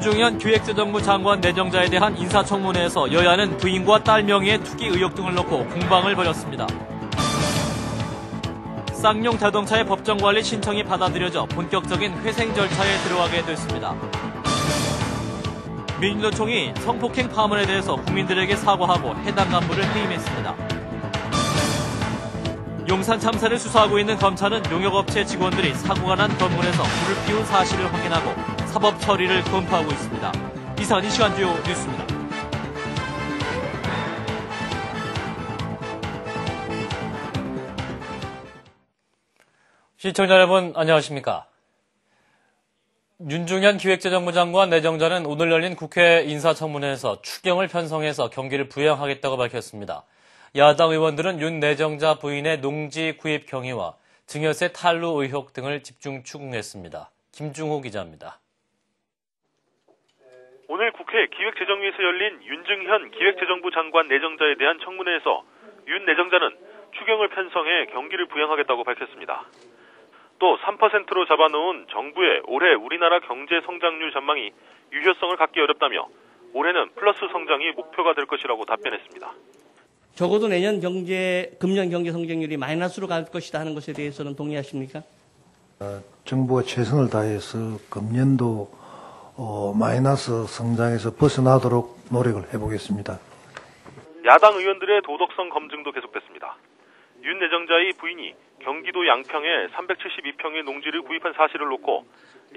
윤중현 기획재정부 장관 내정자에 대한 인사청문회에서 여야는 부인과 딸 명의의 투기 의혹 등을 놓고 공방을 벌였습니다. 쌍용 자동차의 법정관리 신청이 받아들여져 본격적인 회생 절차에 들어가게 됐습니다. 민주노총이 성폭행 파문에 대해서 국민들에게 사과하고 해당 간부를 해임했습니다. 용산 참사를 수사하고 있는 검찰은 용역업체 직원들이 사고가 난 건물에서 불을 피운 사실을 확인하고 사법 처리를 검토하고 있습니다. 이상 이 시간 주요 뉴스입니다. 시청자 여러분 안녕하십니까? 윤중현 기획재정부 장관 내정자는 오늘 열린 국회 인사청문회에서 추경을 편성해서 경기를 부양하겠다고 밝혔습니다. 야당 의원들은 윤 내정자 부인의 농지 구입 경위와 증여세 탈루 의혹 등을 집중 추궁했습니다. 김중호 기자입니다. 오늘 국회 기획재정위에서 열린 윤중현 기획재정부 장관 내정자에 대한 청문회에서 윤 내정자는 추경을 편성해 경기를 부양하겠다고 밝혔습니다. 또 3%로 잡아놓은 정부의 올해 우리나라 경제 성장률 전망이 유효성을 갖기 어렵다며 올해는 플러스 성장이 목표가 될 것이라고 답변했습니다. 적어도 내년 경제 금년 경제 성장률이 마이너스로 갈 것이다 하는 것에 대해서는 동의하십니까? 어, 정부가 최선을 다해서 금년도 어, 마이너스 성장에서 벗어나도록 노력을 해보겠습니다. 야당 의원들의 도덕성 검증도 계속됐습니다. 윤 내정자의 부인이 경기도 양평에 372평의 농지를 구입한 사실을 놓고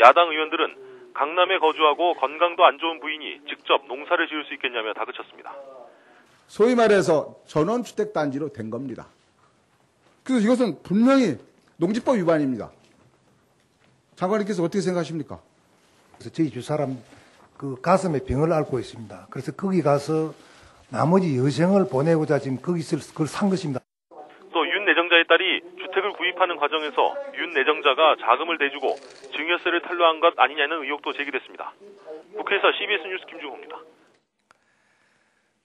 야당 의원들은 강남에 거주하고 건강도 안 좋은 부인이 직접 농사를 지을 수 있겠냐며 다그쳤습니다. 소위 말해서 전원주택단지로 된 겁니다. 그래서 이것은 분명히 농지법 위반입니다. 장관님께서 어떻게 생각하십니까? 그래서 저희 주 사람 그 가슴에 병을 앓고 있습니다. 그래서 거기 가서 나머지 여생을 보내고자 지금 거기서 그걸 산 것입니다. 또 윤 내정자의 딸이 주택을 구입하는 과정에서 윤 내정자가 자금을 대주고 증여세를 탈루한 것 아니냐는 의혹도 제기됐습니다. 국회에서 CBS 뉴스 김주호입니다.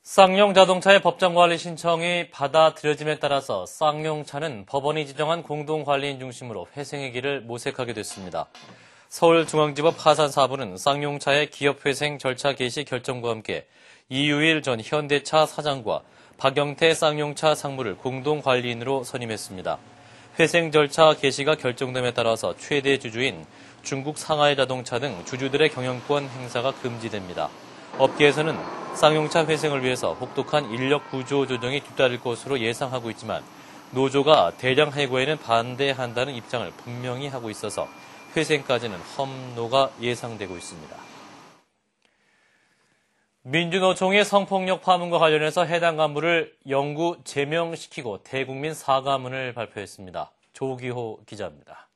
쌍용 자동차의 법정관리 신청이 받아들여짐에 따라서 쌍용차는 법원이 지정한 공동관리인 중심으로 회생의 길을 모색하게 됐습니다. 서울중앙지법 하산 4부는 쌍용차의 기업회생 절차 개시 결정과 함께 이유일 전 현대차 사장과 박영태 쌍용차 상무를 공동 관리인으로 선임했습니다. 회생 절차 개시가 결정됨에 따라서 최대 주주인 중국 상하이 자동차 등 주주들의 경영권 행사가 금지됩니다. 업계에서는 쌍용차 회생을 위해서 혹독한 인력 구조 조정이 뒤따를 것으로 예상하고 있지만 노조가 대량 해고에는 반대한다는 입장을 분명히 하고 있어서 회생까지는 험로가 예상되고 있습니다. 민주노총의 성폭력 파문과 관련해서 해당 간부를 영구 제명시키고 대국민 사과문을 발표했습니다. 조기호 기자입니다.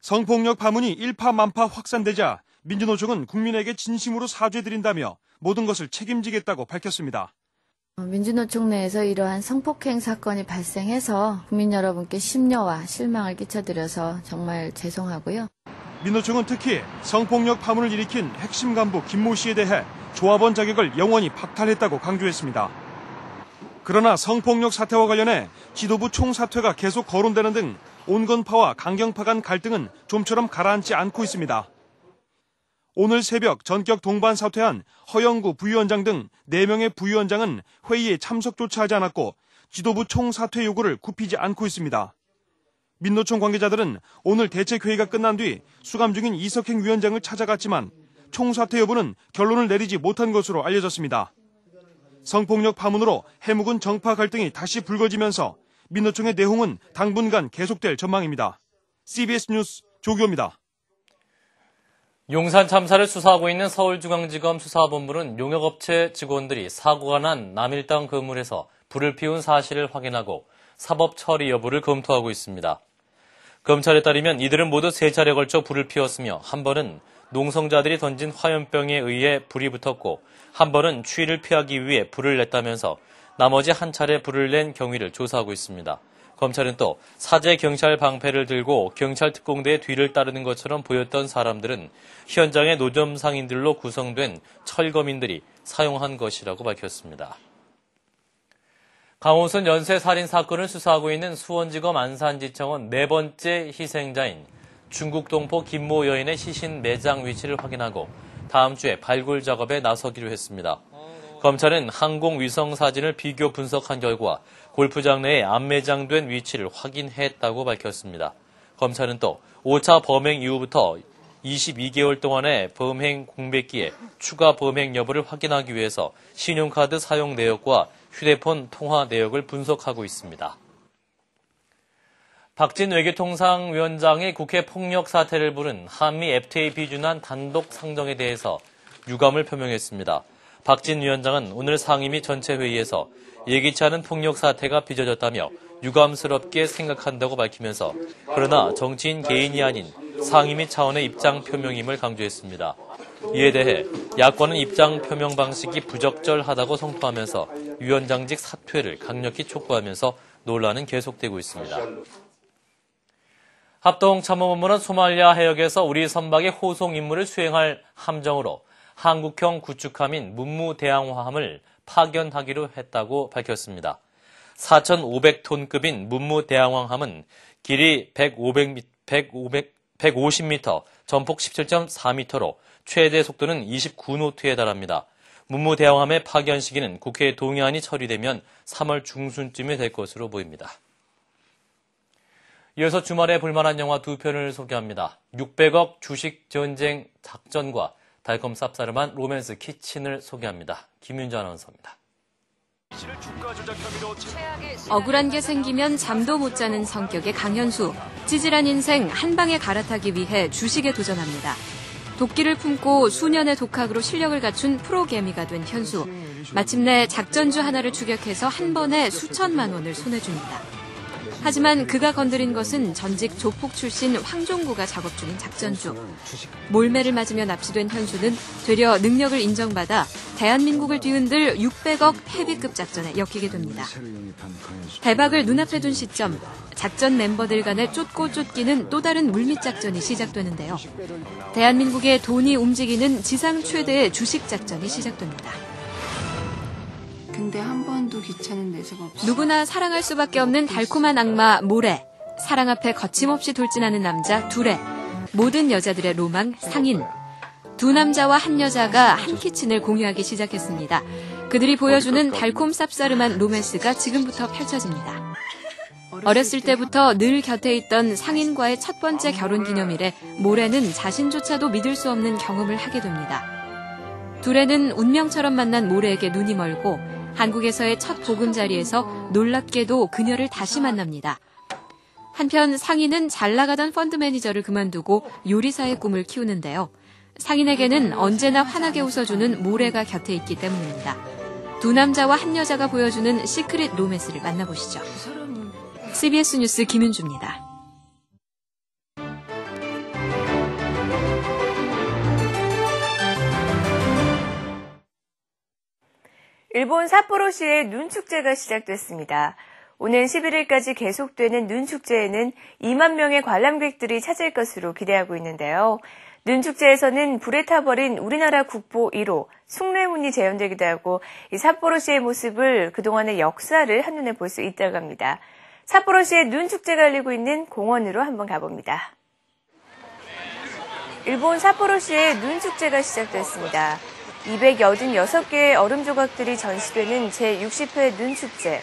성폭력 파문이 일파만파 확산되자 민주노총은 국민에게 진심으로 사죄드린다며 모든 것을 책임지겠다고 밝혔습니다. 민주노총 내에서 이러한 성폭행 사건이 발생해서 국민 여러분께 심려와 실망을 끼쳐드려서 정말 죄송하고요. 민노총은 특히 성폭력 파문을 일으킨 핵심 간부 김모 씨에 대해 조합원 자격을 영원히 박탈했다고 강조했습니다. 그러나 성폭력 사태와 관련해 지도부 총사퇴가 계속 거론되는 등 온건파와 강경파 간 갈등은 좀처럼 가라앉지 않고 있습니다. 오늘 새벽 전격 동반 사퇴한 허영구 부위원장 등 4명의 부위원장은 회의에 참석조차 하지 않았고 지도부 총사퇴 요구를 굽히지 않고 있습니다. 민노총 관계자들은 오늘 대책회의가 끝난 뒤 수감 중인 이석행 위원장을 찾아갔지만 총사퇴 여부는 결론을 내리지 못한 것으로 알려졌습니다. 성폭력 파문으로 해묵은 정파 갈등이 다시 불거지면서 민노총의 내홍은 당분간 계속될 전망입니다. CBS 뉴스 조교입니다. 용산 참사를 수사하고 있는 서울중앙지검 수사본부는 용역업체 직원들이 사고가 난 남일당 건물에서 불을 피운 사실을 확인하고 사법 처리 여부를 검토하고 있습니다. 검찰에 따르면 이들은 모두 세 차례 걸쳐 불을 피웠으며 한 번은 농성자들이 던진 화염병에 의해 불이 붙었고 한 번은 추위를 피하기 위해 불을 냈다면서 나머지 한 차례 불을 낸 경위를 조사하고 있습니다. 검찰은 또 사제 경찰 방패를 들고 경찰 특공대의 뒤를 따르는 것처럼 보였던 사람들은 현장의 노점 상인들로 구성된 철거민들이 사용한 것이라고 밝혔습니다. 강호순 연쇄 살인 사건을 수사하고 있는 수원지검 안산지청은 네 번째 희생자인 중국 동포 김모 여인의 시신 매장 위치를 확인하고 다음 주에 발굴 작업에 나서기로 했습니다. 검찰은 항공 위성 사진을 비교 분석한 결과 골프장 내에 안매장된 위치를 확인했다고 밝혔습니다. 검찰은 또 5차 범행 이후부터 22개월 동안의 범행 공백기에 추가 범행 여부를 확인하기 위해서 신용카드 사용 내역과 휴대폰 통화 내역을 분석하고 있습니다. 박진 외교통상위원장이 국회 폭력 사태를 부른 한미 FTA 비준안 단독 상정에 대해서 유감을 표명했습니다. 박진 위원장은 오늘 상임위 전체 회의에서 예기치 않은 폭력 사태가 빚어졌다며 유감스럽게 생각한다고 밝히면서 그러나 정치인 개인이 아닌 상임위 차원의 입장 표명임을 강조했습니다. 이에 대해 야권은 입장 표명 방식이 부적절하다고 성토하면서 위원장직 사퇴를 강력히 촉구하면서 논란은 계속되고 있습니다. 합동참모본부는 소말리아 해역에서 우리 선박의 호송 임무를 수행할 함정으로 한국형 구축함인 문무대항함을 파견하기로 했다고 밝혔습니다. 4,500톤급인 문무대항함은 길이 1,500m, 1,500, 150m, 전폭 17.4m로 최대 속도는 29노트에 달합니다. 문무대항함의 파견 시기는 국회 동의안이 처리되면 3월 중순쯤에 될 것으로 보입니다. 이어서 주말에 볼만한 영화 두 편을 소개합니다. 600억 주식 전쟁 작전과 달콤 쌉싸름한 로맨스 키친을 소개합니다. 김윤주 아나운서입니다. 억울한 게 생기면 잠도 못 자는 성격의 강현수. 찌질한 인생 한 방에 갈아타기 위해 주식에 도전합니다. 도끼를 품고 수년의 독학으로 실력을 갖춘 프로개미가 된 현수. 마침내 작전주 하나를 추격해서 한 번에 수천만 원을 손에 줍니다. 하지만 그가 건드린 것은 전직 조폭 출신 황종구가 작업 중인 작전주. 몰매를 맞으며 납치된 현수는 되려 능력을 인정받아 대한민국을 뒤흔들 600억 헤비급 작전에 엮이게 됩니다. 대박을 눈앞에 둔 시점, 작전 멤버들 간의 쫓고 쫓기는 또 다른 물밑 작전이 시작되는데요. 대한민국의 돈이 움직이는 지상 최대의 주식 작전이 시작됩니다. 근데 한 번도 귀찮은 내색 없이 누구나 사랑할 수밖에 없는 달콤한 악마 모래. 사랑 앞에 거침없이 돌진하는 남자 둘에. 모든 여자들의 로망 상인. 두 남자와 한 여자가 한 키친을 공유하기 시작했습니다. 그들이 보여주는 달콤 쌉싸름한 로맨스가 지금부터 펼쳐집니다. 어렸을 때부터 늘 곁에 있던 상인과의 첫 번째 결혼 기념일에 모래는 자신조차도 믿을 수 없는 경험을 하게 됩니다. 둘에는 운명처럼 만난 모래에게 눈이 멀고 한국에서의 첫 보금자리에서 놀랍게도 그녀를 다시 만납니다. 한편 상인은 잘 나가던 펀드 매니저를 그만두고 요리사의 꿈을 키우는데요. 상인에게는 언제나 환하게 웃어주는 모래가 곁에 있기 때문입니다. 두 남자와 한 여자가 보여주는 시크릿 로맨스를 만나보시죠. CBS 뉴스 김윤주입니다. 일본 삿포로시의 눈 축제가 시작됐습니다. 오는 11일까지 계속되는 눈 축제에는 2만 명의 관람객들이 찾을 것으로 기대하고 있는데요. 눈 축제에서는 불에 타버린 우리나라 국보 1호 숭례문이 재현되기도 하고 이 삿포로시의 모습을 그동안의 역사를 한눈에 볼 수 있다고 합니다. 삿포로시의 눈 축제가 열리고 있는 공원으로 한번 가봅니다. 일본 삿포로시의 눈 축제가 시작됐습니다. 286개의 얼음 조각들이 전시되는 제60회 눈축제.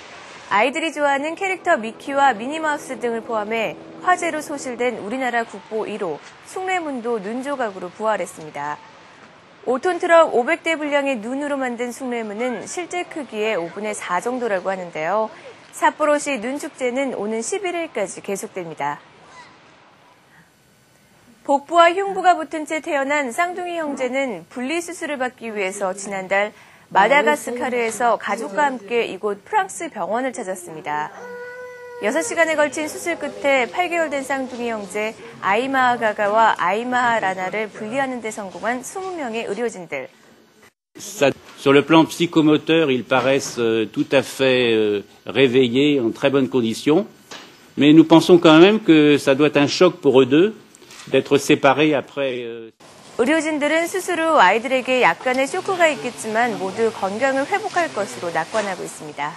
아이들이 좋아하는 캐릭터 미키와 미니마우스 등을 포함해 화제로 소실된 우리나라 국보 1호 숭례문도 눈 조각으로 부활했습니다. 5톤 트럭 500대 분량의 눈으로 만든 숭례문은 실제 크기의 5분의 4 정도라고 하는데요. 삿포로시 눈축제는 오는 11일까지 계속됩니다. 복부와 흉부가 붙은 채 태어난 쌍둥이 형제는 분리 수술을 받기 위해서 지난달 마다가스카르에서 가족과 함께 이곳 프랑스 병원을 찾았습니다. 6시간에 걸친 수술 끝에 8개월 된 쌍둥이 형제 아이마하 가가와 아이마하 라나를 분리하는 데 성공한 20명의 의료진들. Sur le plan psychomoteur, ils paraissent tout à fait réveillés, en très bonnes conditions. Mais nous pensons quand même que ça doit être un choc pour eux deux après. 의료진들은 후 아이들에게 약간의 쇼크가 있겠지만 모두 건강을 회복할 것으로 낙관하고 있습니다.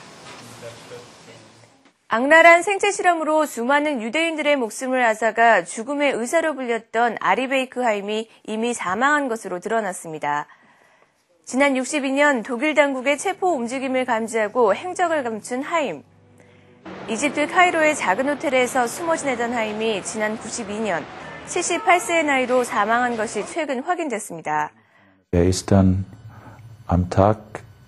악랄한 생체 실험으로 수많은 유대인들의 목숨을 앗아가 죽음의 의사로 불렸던 아리 베이크 하임이 이미 사망한 것으로 드러났습니다. 지난 62년 독일 당국의 체포 움직임을 감지하고 행적을 감춘 하임. 이집트 카이로의 작은 호텔에서 숨어 지내던 하임이 지난 92년 78세의 나이로 사망한 것이 최근 확인됐습니다. Er ist dann am Tag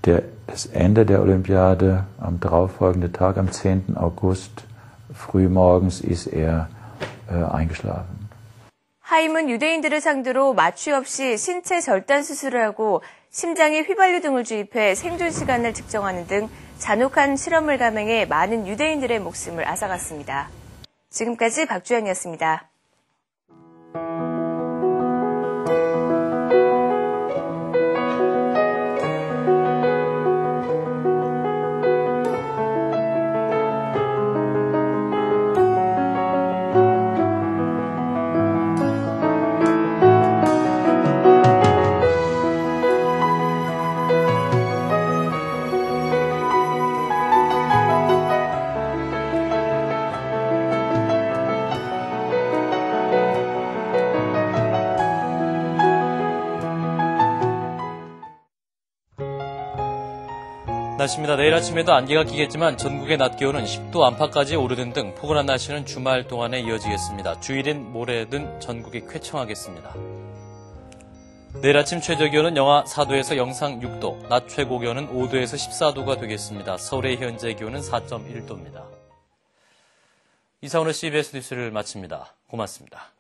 der, des Ende der Olympiade, am darauffolgenden Tag, am 10. August, frühmorgens ist er äh, eingeschlafen. 하임은 유대인들을 상대로 마취 없이 신체 절단 수술을 하고 심장에 휘발유 등을 주입해 생존 시간을 측정하는 등 잔혹한 실험을 감행해 많은 유대인들의 목숨을 앗아갔습니다. 지금까지 박주연이었습니다. 날씨입니다. 내일 아침에도 안개가 끼겠지만 전국의 낮 기온은 10도 안팎까지 오르는 등 포근한 날씨는 주말 동안에 이어지겠습니다. 주일인 모레든 전국이 쾌청하겠습니다. 내일 아침 최저 기온은 영하 4도에서 영상 6도, 낮 최고 기온은 5도에서 14도가 되겠습니다. 서울의 현재 기온은 4.1도입니다. 이상으로 CBS 뉴스를 마칩니다. 고맙습니다.